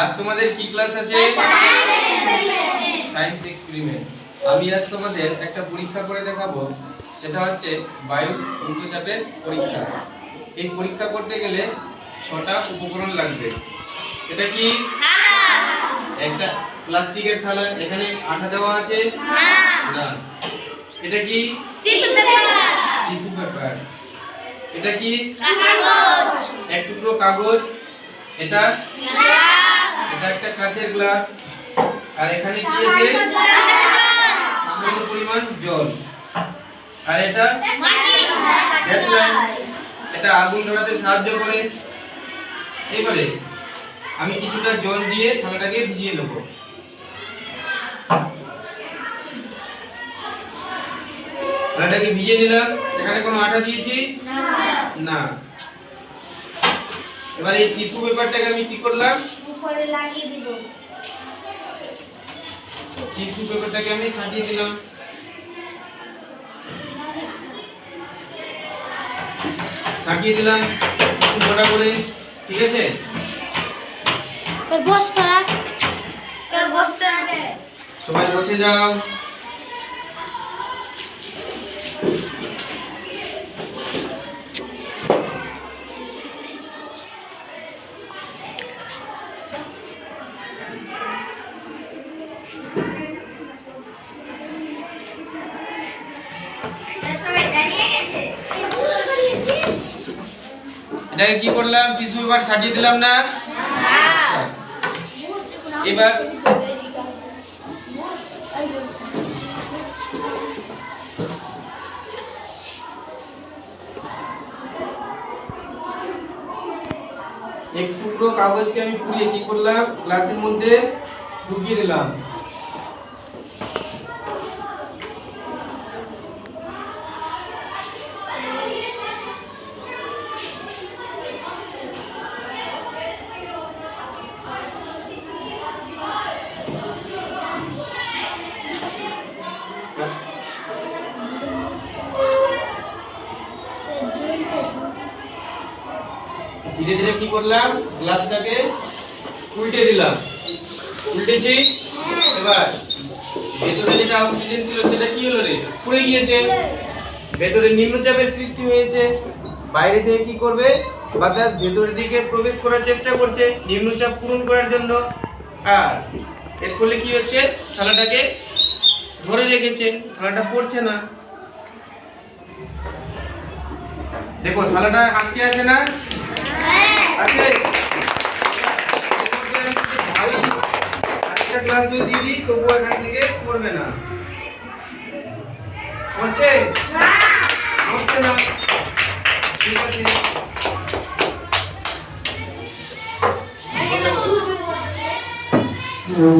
আজ তোমাদের কি ক্লাস আছে? সায়েন্স এক্সপেরিমেন্ট আমি আজ তোমাদের একটা পরীক্ষা করে দেখাবো। সেটা হচ্ছে বায়ু উচ্চচাপের পরীক্ষা। এই পরীক্ষা করতে গেলে ছটা উপকরণ লাগবে। এটা কি? একটা প্লাস্টিকের থালা। এখানে আঠা দেওয়া আছে? না। এটা কি? Tissue paper. এটা কি? এক টুকরো কাগজ। এটা? এটা একটা কাঁচের গ্লাস। আর এখানে কি আছে? সামান্য পরিমাণ জল। আর এটা? গ্যাস এটা আগুন ধরাতে সাহায্য করে। এবারে আমি কিছুটা জল দিয়ে থালাটাকে ভিজিয়ে নেব। থালাটাকে ভিজিয়ে নিলাম। এখানে কোনো আটা দিয়েছি? না। এবার এই টিস্যু পেপারটাকে আমি কি করলাম? উপরে লাগিয়ে দিব। টিস্যু পেপারটাকে আমি সাজিয়ে দিলাম। সাজিয়ে দিলাম একটু মোটা করে ঠিক আছে? বস তোরা। স্যার বসতে সবাই বসে যাও। এটাকে কি করলাম? টিস্যু পেপার সাজিয়ে দিলাম না? আচ্ছা। এবার এক টুকরো কাগজকে আমি পুড়িয়ে কি করলাম? গ্লাসের মধ্যে ঢুকিয়ে দিলাম ধীরে ধীরে কি করলাম? গ্লাসটাকে উল্টে দিলাম। উল্টেছি। এবার ভেতরে যেটা অক্সিজেন ছিল সেটা কি হলো রে? পুড়ে গিয়েছে। ভেতরে নিম্নচাপের সৃষ্টি হয়েছে। বাইরে থেকে কি করবে? বাতাস ভেতরের দিকে প্রবেশ করার চেষ্টা করছে, নিম্নচাপ পূরণ করার জন্য। আর এর ফলে কি হচ্ছে? থালাটাকে ধরে রেখেছে। থালাটা পড়ছে না। দেখো থালাটা আটকে আছে না? আছে। আরেকটা ক্লাস যদি দিয়ে দিই তবুও এখান থেকে করবে না। পড়ছে পড়ছে না। ঠিক আছে। শুরু